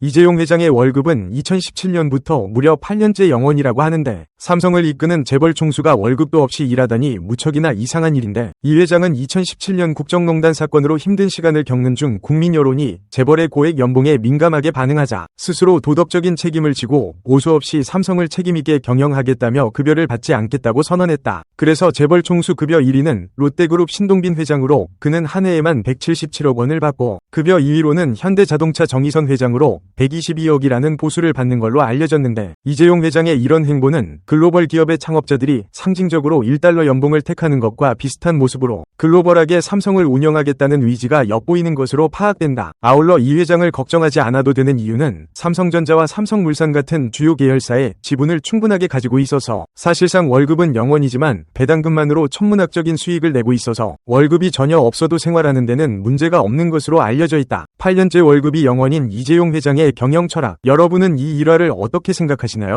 이재용 회장의 월급은 2017년부터 무려 8년째 영원이라고 하는데 삼성을 이끄는 재벌 총수가 월급도 없이 일하다니 무척이나 이상한 일인데 이 회장은 2017년 국정농단 사건으로 힘든 시간을 겪는 중 국민 여론이 재벌의 고액 연봉에 민감하게 반응하자 스스로 도덕적인 책임을 지고 보수 없이 삼성을 책임있게 경영하겠다며 급여를 받지 않겠다고 선언했다. 그래서 재벌 총수 급여 1위는 롯데그룹 신동빈 회장으로 그는 한 해에만 177억 원을 받고 급여 2위로는 현대자동차 정의선 회장으로 122억이라는 보수를 받는 걸로 알려졌는데 이재용 회장의 이런 행보는 글로벌 기업의 창업자들이 상징적으로 1달러 연봉을 택하는 것과 비슷한 모습으로 글로벌하게 삼성을 운영하겠다는 의지가 엿보이는 것으로 파악된다. 아울러 이 회장을 걱정하지 않아도 되는 이유는 삼성전자와 삼성물산 같은 주요 계열사의 지분을 충분하게 가지고 있어서 사실상 월급은 영원이지만 배당금만으로 천문학적인 수익을 내고 있어서 월급이 전혀 없어도 생활하는 데는 문제가 없는 것으로 알려져 있다. 8년째 월급이 영원인 이재용 회장의 경영 철학. 여러분은 이 일화를 어떻게 생각하시나요?